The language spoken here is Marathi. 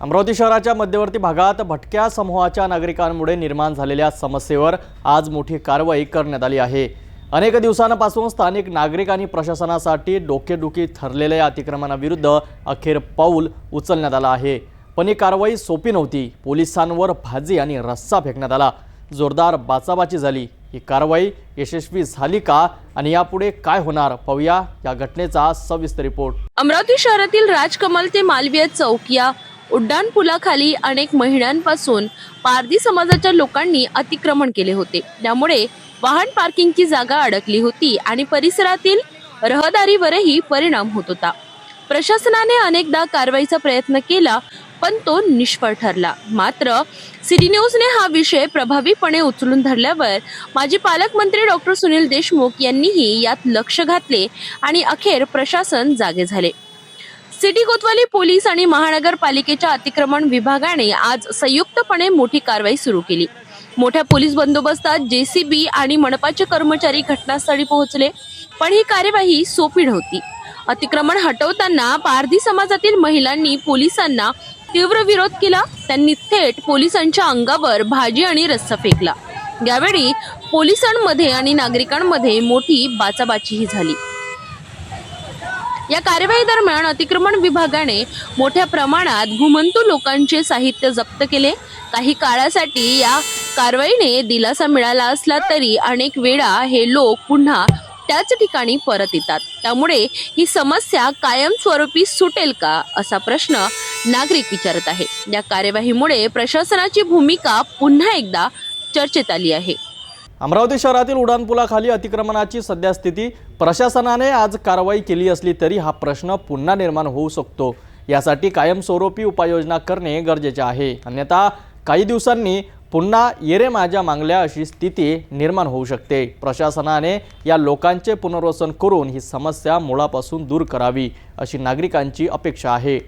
अमरावती शहराच्या मध्यवर्ती भागात भटक्या समूहाच्या नागरिकांमुळे निर्माण झालेल्या समस्येवर आज मोठी कारवाई करण्यात आली आहे. अनेक दिवसांपासून स्थानिक नागरिक आणि प्रशासनासाठी डोकेदुखी ठरलेल्या या अतिक्रमणाविरुद्ध अखेर पाऊल उचलण्यात आलं आहे. पण ही कारवाई सोपी नव्हती. पोलिसांवर भाजी आणि रस्सा फेकण्यात आला. जोरदार बाचाबाची झाली. ही कारवाई यशस्वी झाली का आणि यापुढे काय होणार पाहूया या घटनेचा सविस्तर रिपोर्ट. अमरावती शहरातील राजकमल ते मालवीय चौक या उड्डाण पुलाखाली अनेक महिन्यांपासून पारधी समाजाच्या लोकांनी अतिक्रमण केले होते. त्यामुळे वाहन पार्किंगची जागा अडकली होती आणि परिसरातील रहदारीवरही परिणाम होत होता. प्रशासनाने अनेकदा कारवाईचा प्रयत्न केला पण तो निष्फळ ठरला. मात्र सिटी न्यूजने हा विषय प्रभावीपणे उचलून धरल्यावर माजी पालकमंत्री डॉक्टर सुनील देशमुख यांनीही यात लक्ष घातले आणि अखेर प्रशासन जागे झाले. सिटी कोतवाली पोलीस आणि महानगरपालिकेच्या अतिक्रमण विभागाने आज संयुक्तपणे मोठी कारवाई सुरू केली. मोठ्या पोलीस बंदोबस्तात जेसीबी आणि मनपाचे कर्मचारी घटनास्थळी पोहोचले पण ही कार्यवाही सोपी नव्हती. अतिक्रमण हटवताना पारधी समाजातील महिलांनी पोलिसांना तीव्र विरोध केला त्यांनी थेट पोलिसांच्या अंगावर भाजी आणि रस्सा फेकला. यावेळी पोलिसांमध्ये आणि नागरिकांमध्ये मोठी बाचाबाचीही झाली. या कारवाई दरम्यान अतिक्रमण विभागाने मोठ्या प्रमाणात घुमंतू लोकांचे साहित्य जप्त केले. काही काळासाठी या कारवाईने दिलासा मिळाला असला तरी अनेक वेळा हे लोक पुन्हा त्याच ठिकाणी परत येतात. त्यामुळे ही समस्या कायमस्वरूपी सुटेल का असा प्रश्न नागरिक विचारत आहे या कार्यवाहीमुळे प्रशासनाची भूमिका पुन्हा एकदा चर्चेत आली आहे. अमरावती शहरातील उड्डाणपुलाखाली अतिक्रमणाची सद्यस्थिती प्रशासनाने आज कारवाई केली असली तरी हा प्रश्न पुन्हा निर्माण होऊ शकतो. यासाठी कायमस्वरूपी उपाययोजना करणे गरजेचे आहे. अन्यथा काही दिवसांनी पुन्हा येरे माझ्या मागल्या अशी स्थिती निर्माण होऊ शकते. प्रशासनाने या लोकांचे पुनर्वसन करून ही समस्या मुळापासून दूर करावी अशी नागरिकांची अपेक्षा आहे.